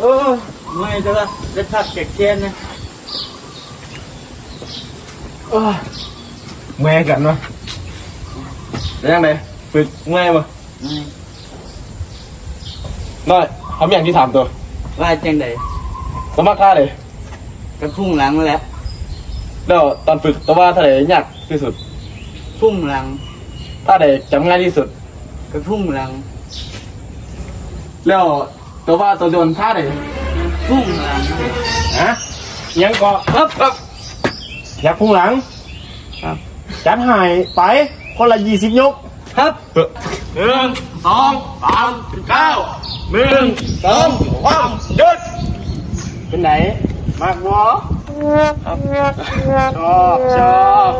อยแต่ว่าได้พักเก็บเทียนนะโอ้ยเมื่อยกันวะแล้วยังไงฝึกเมื่อยปะไม่น้อยทำอย่างที่สามตัวว่าจังใดสมัครค่าเลยกระพุ่งหลังแหล้วแล้วตอนฝึกตัวว่าเท่าไหร่ยากที่สุด พุ่งหลังท่าไหนจำง่ายที่สุด กระพุ่งหลัง แล้ว ตัวว่าตัวโดนท่าไหนพุ่งหลังฮะยังเกาะครับครับอยากพุ่งหลัง ครับจัดหายไปคนละยี่สิบยก ครับหนึ่งสองสามเก้าหนึ่งสองสามหยุดเป็นไหนมากวะชอบชอบ